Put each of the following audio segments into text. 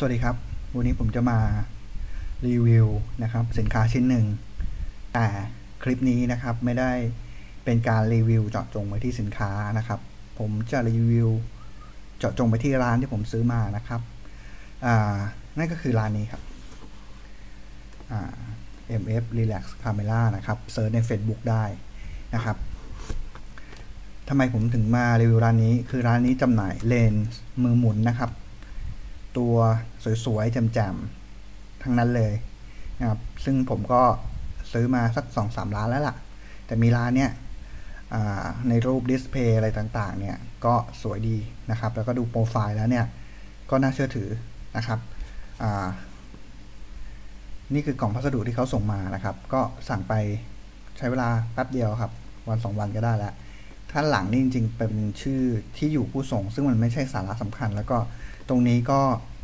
สวัสดีครับ วันนี้ผมจะมารีวิวนะครับสินค้าชิ้นหนึ่ง แต่คลิปนี้นะครับไม่ได้เป็นการรีวิวเจาะจงไปที่สินค้านะครับ ผมจะรีวิวเจาะจงไปที่ร้านที่ผมซื้อมานะครับอ่านั่นก็คือร้านนี้ครับอ่า MF Relax Camera นะครับเซิร์ชใน Facebook ได้นะครับทำไมผมถึงมารีวิวร้านนี้ คือร้านนี้จำหน่ายเลนส์มือหมุนนะครับ ตัวสวยๆแจ่มๆทั้งนั้นเลยนะครับซึ่งผมก็ซื้อมาสักสองสามร้านแล้วล่ะ แต่มีร้านเนี้ยในรูปดิสเพย์อะไรต่างๆ เนี่ย ก็สวยดีนะครับ แล้วก็ดูโปรไฟล์แล้วเนี่ย ก็น่าเชื่อถือนะครับนี่คือกล่องพัสดุที่เขาส่งมานะครับ ก็สั่งไปใช้เวลาแป๊บเดียวครับ วันสองวันก็ได้แล้วท่านหลังนี่จริง ๆ เป็นชื่อที่อยู่ผู้ส่ง ซึ่งมันไม่ใช่สาระสำคัญ แล้วก็ ตรงนี้ก็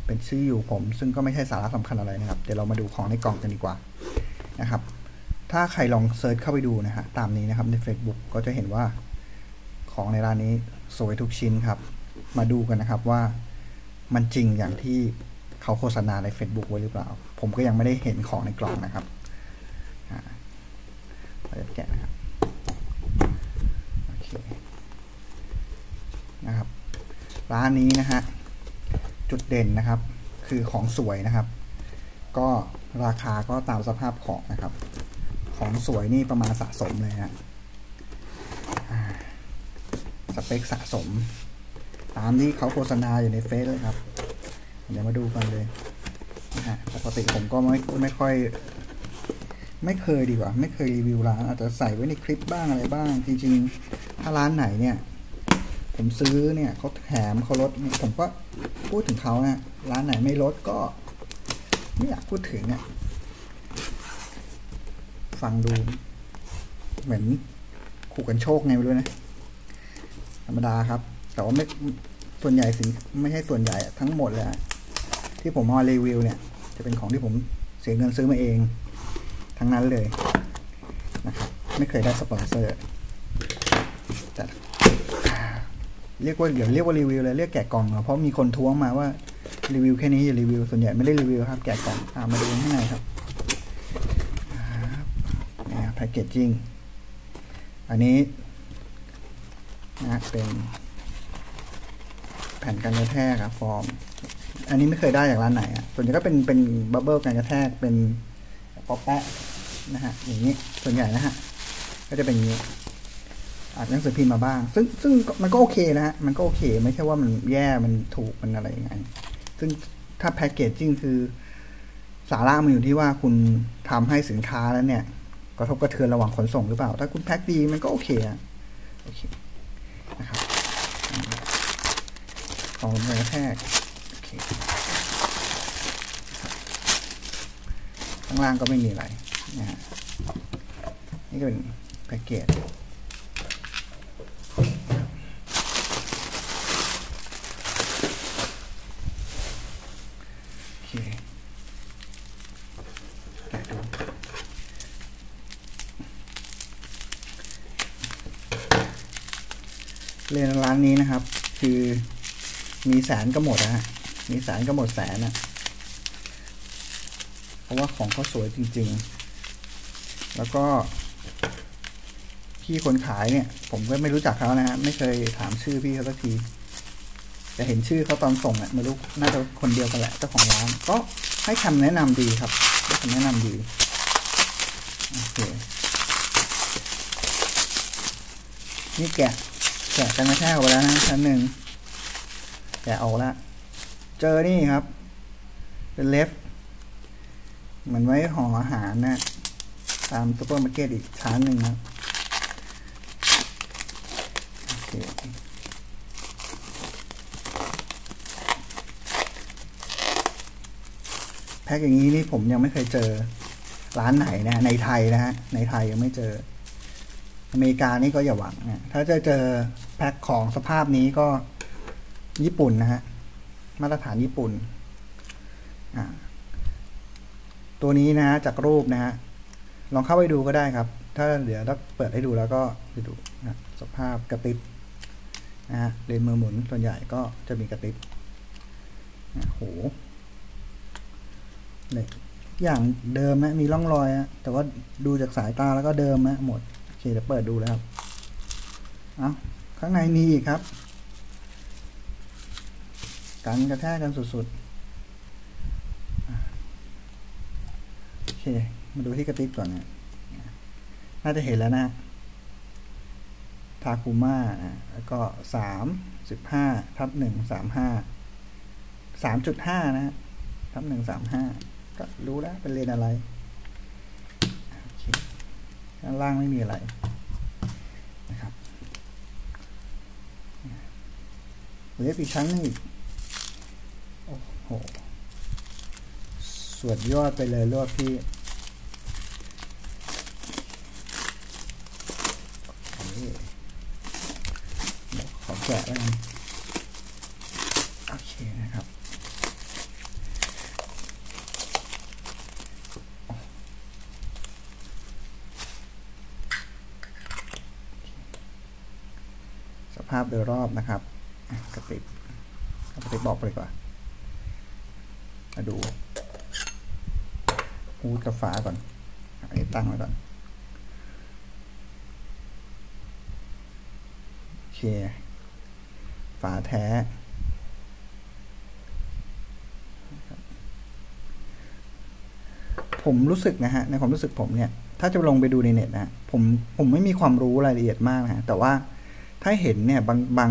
เป็นชื่ออยู่ผม ซึ่งก็ไม่ใช่สาระสำคัญอะไรนะครับ เดี๋ยวเรามาดูของในกล่องกันดีกว่านะครับ ถ้าใครลองเซิร์ชเข้าไปดูนะฮะตามนี้นะครับใน Facebook ก็จะเห็นว่าของในร้านนี้สวยทุกชิ้นครับ มาดูกันนะครับว่ามันจริงอย่างที่เขาโฆษณาใน Facebook ไว้หรือเปล่า ผมก็ยังไม่ได้เห็นของในกล่องนะครับเราจะแกะนะครับโอเคนะครับ ร้านนี้นะฮะ จุดเด่นนะครับ คือของสวยนะครับ ก็ราคาก็ตามสภาพของนะครับ ของสวยนี่ประมาณสะสมเลยฮะสเปคสะสม ตามที่เขาโฆษณาอยู่ในเฟซเลยครับ เดี๋ยวมาดูกันเลยนะฮะปกติผมก็ไม่ไม่ค่อย ไม่เคยดีกว่า ไม่เคยรีวิวร้าน อาจจะใส่ไว้ในคลิปบ้างอะไรบ้าง จริง ๆ ถ้าร้านไหนเนี่ย ผมซื้อเนี่ยเขาแถมเขาลดผมก็ พูดถึงเขานะร้านไหนไม่ลดก็ ไม่อยากพูดถึงเนี่ยฟังดู เหมือนขู่กันโชคไงไม่รู้นะ ธรรมดาครับ แต่ว่าไม่ส่วนใหญ่สินไม่ใช่ส่วนใหญ่ทั้งหมดเลยที่ผมมารีวิวเนี่ย จะเป็นของที่ผมเสียเงินซื้อมาเอง ทั้งนั้นเลยนะครับไม่เคยได้สปอนเซอร์จัด เรียกว่าเดี๋ยวเรียกว่ารีวิวเลยเรียกแกะกล่องเพราะมีคนท้วงมาว่ารีวิวแค่นี้อย่ารีวิวส่วนใหญ่ไม่ได้รีวิวครับ แกะกล่องามาดูข้างในครับแพ็กเกจจิ้งอันนี้นะเป็นแผ่นกันกระแทกอะฟอร์ม อันนี้ไม่เคยได้จากร้านไหนอะส่วนใหญ่ก็เป็นเป็นบับเบิลกันกระแทกเป็นป๊อปแปะนะฮะอย่างนี้ส่วนใหญ่นะฮะก็จะเป็นอย่างนี้ อ่านหนังสือพิมพ์มาบ้าง ซึ่งซึ่งมันก็โอเคนะฮะ มันก็โอเค ไม่ใช่ว่ามันแย่ มันถูก มันอะไรยังไง ซึ่งถ้าแพ็กเกจจริงคือสาระมันอยู่ที่ว่าคุณทำให้สินค้าแล้วเนี่ยกระทบกระเทือนระหว่างขนส่งหรือเปล่า ถ้าคุณแพ็กดีมันก็โอเคอะโอเคนะครับของกระแทกโอเคข้างล่างก็ไม่มีอะไรนะฮะนี่ก็เป็นแพ็กเกจเรียนร้านนี้นะครับ คือมีแสนก็หมดนะฮะมีแสนก็หมดแสนนะเพราะว่าของเขาสวยจริง ๆ แล้วก็พี่คนขายเนี่ย ผมก็ไม่รู้จักเขานะฮะไม่เคยถามชื่อพี่เขาสักทีจะเห็นชื่อเขาตอนส่งอะไม่รู้น่าจะคนเดียวกันแหละเจ้าของร้านก็ให้คำแนะนำดีครับให้คำแนะนำดีโอเคนี่แกะ แกะกันกระแทกออกไปแล้วนะชั้นหนึ่งแกะออกแล้วเจอนี่ครับ เป็นเล็บเหมือนไว้ห่ออาหารนะตามซูเปอร์มาร์เก็ตอีกชั้นหนึ่งครับโอเคแพ็กอย่างนี้นี่ผมยังไม่เคยเจอร้านไหนนะในไทยนะฮะในไทยยังไม่เจอ อเมริกานี่ก็อย่าหวังนะถ้าจะเจอ แพ็คของสภาพนี้ก็ญี่ปุ่นนะฮะ มาตรฐานญี่ปุ่น ตัวนี้นะฮะ จากรูปนะฮะ ลองเข้าไปดูก็ได้ครับ ถ้าเดี๋ยวถ้าเปิดให้ดูแล้วก็ไปดูนะสภาพกระติบนะฮะเลนมือหมุนส่วนใหญ่ก็จะมีกระติบนะโหเหล็กอย่างเดิมนะ มีร่องรอยอะแต่ว่าดูจากสายตาแล้วก็เดิมนะหมด โอเคเดี๋ยวเปิดดูเลยครับ เอา ข้างในมีอีกครับ กันกระแทกกันสุดๆ โอเค มาดูที่กระติกก่อนนะน่าจะเห็นแล้วนะทาคุมาแล้วก็สามสิบห้าทับหนึ่งสามห้าสามจุดห้านะทับหนึ่งสามห้าก็รู้แล้วเป็นเลนอะไรโอเคข้างล่างไม่มีอะไรนะครับ เล็บอีกชั้นนึงอีก โอ้โห สวดยอดไปเลยรวดพี่ขอแกะแล้วกันโอเคนะครับสภาพโดยรอบนะครับ กระติบกระติบบอกไปดีกว่ามาดูฮูดกับฝาก่อนอันนี้ตั้งไว้ก่อนโอเคฝาแท้ผมรู้สึกนะฮะในความรู้สึกผมเนี่ย ถ้าจะลงไปดูในเน็ตนะผมผมไม่มีความรู้รายละเอียดมากนะแต่ว่าถ้าเห็นเนี่ยบางบาง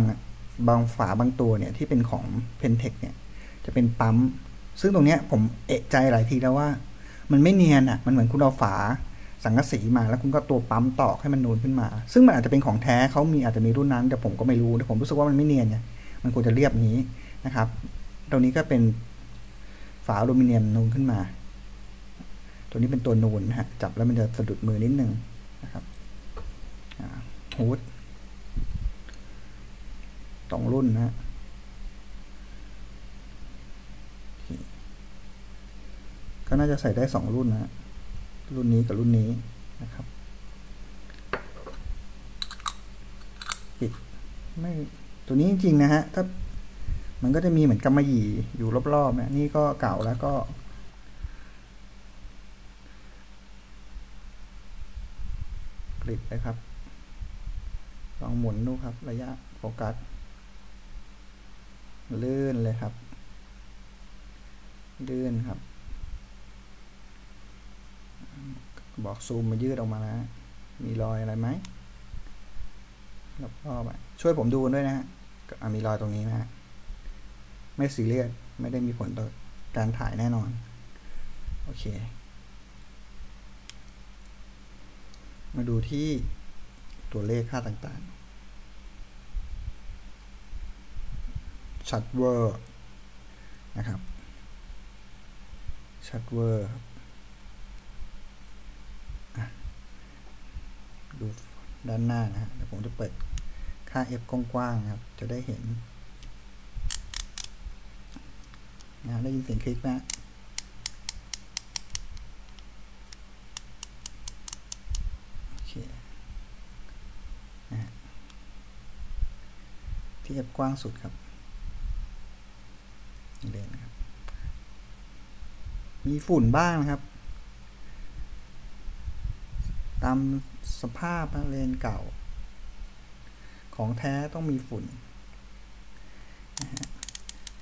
บางฝาบางตัวเนี่ยที่เป็นของ Pentec เนี่ยจะเป็นปั๊ม ซึ่งตรงเนี้ยผมเอะใจหลายทีแล้วว่า มันไม่เนียนอะ มันเหมือนคุณเอาฝาสังกะสีมาแล้วคุณก็ตัวปั๊มตอกให้มันนูนขึ้นมา ซึ่งมันอาจจะเป็นของแท้เขามีอาจจะมีรุ่นนั้นแต่ผมก็ไม่รู้แต่ผมรู้สึกว่ามันไม่เนียนเนี่ยมันควรจะเรียบนี้นะครับ ตรงนี้ก็เป็นฝาอลูมิเนียมนูนขึ้นมา ตัวนี้เป็นตัวนูนนะฮะจับแล้วมันจะสะดุดมือนิดนึงนะครับฮูด สองรุ่นนะฮะก็น่าจะใส่ได้สองรุ่นนะรุ่นนี้กับรุ่นนี้นะครับปิดไม่ตัวนี้จริงๆนะฮะถ้ามันก็จะมีเหมือนกำมะหยี่อยู่รอบๆนะนี่ก็เก่าแล้วก็ กริดนะครับลองหมุนดูครับ ระยะโฟกัส ลื่นเลยครับ ลื่นครับ บอกซูมมายืดออกมานะ มีรอยอะไรไหมรอบๆช่วยผมดูด้วยนะฮะมีรอยตรงนี้นะฮะไม่ซีเรียสไม่ได้มีผลต่อการถ่ายแน่นอน โอเค มาดูที่ตัวเลขค่าต่างๆ ชัดเวอร์นะครับชัดเวอร์ดูด้านหน้านะฮะเดี๋ยวผมจะเปิดค่า f กว้างๆครับ จะได้เห็นนะได้ยินเสียงคลิกนะโอเคนะที่ f กว้างสุดครับเด่นครับ มีฝุ่นบ้างนะครับ ตามสภาพเลนเก่า ของแท้ต้องมีฝุ่น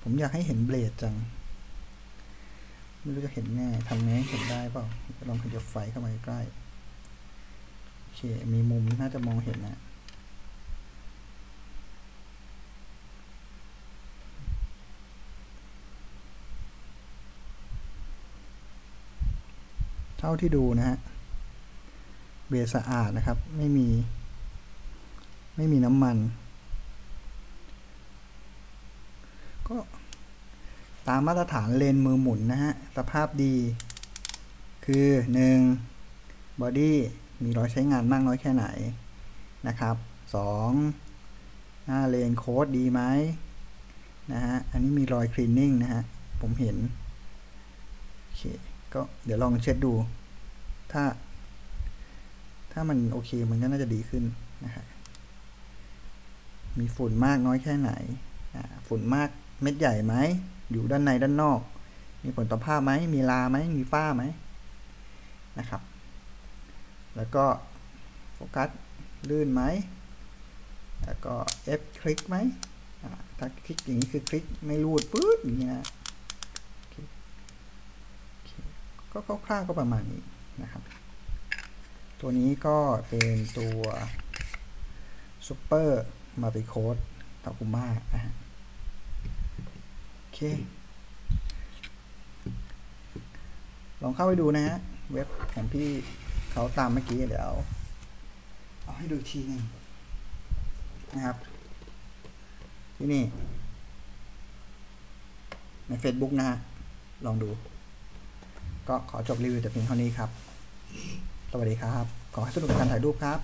ผมอยากให้เห็นเบลดจัง ไม่รู้จะเห็นแน่ทำไงเห็นได้เปล่า ลองขยับไฟเข้ามาใกล้ โอเค มีมุมน่าจะมองเห็นนะ เท่าที่ดูนะฮะ เบสสะอาดนะครับ ไม่มี ไม่มีน้ำมัน ก็ตามมาตรฐานเลนมือหมุนนะฮะ สภาพดี คือ 1. บอดี้มีรอยใช้งานมากน้อยแค่ไหนนะครับ 2. หน้าเลนโค้ดดีไหมนะฮะ อันนี้มีรอยคลีนนิ่งนะฮะ ผมเห็น โอเค ก็เดี๋ยวลองเช็ดดู ถ้า ถ้ามันโอเคมันก็น่าจะดีขึ้นนะฮะมีฝุ่นมากน้อยแค่ไหนฝุ่นมากเม็ดใหญ่ไหม อยู่ด้านในด้านนอก มีผลต่อภาพไหม มีลาไหม มีฝ้าไหมนะครับ แล้วก็โฟกัสลื่นไหม แล้วก็ F คลิกไหม ถ้าคลิกอย่างนี้คือคลิกไม่รูดปื๊ดอย่างนี้นะ ก็คร่าวๆก็ประมาณนี้นะครับ ตัวนี้ก็เป็นตัวซูเปอร์มาติโคดตาคุมานะฮะโอเค ลองเข้าไปดูนะฮะ เว็บของพี่เขาตามเมื่อกี้เดี๋ยว เอาให้ดูทีหนึงนะครับ ที่นี่ ใน Facebook นะฮะ ลองดู ก็ขอจบรีวิวแต่เพียงเท่านี้ครับ สวัสดีครับ ขอให้สนุกกับการถ่ายรูปครับ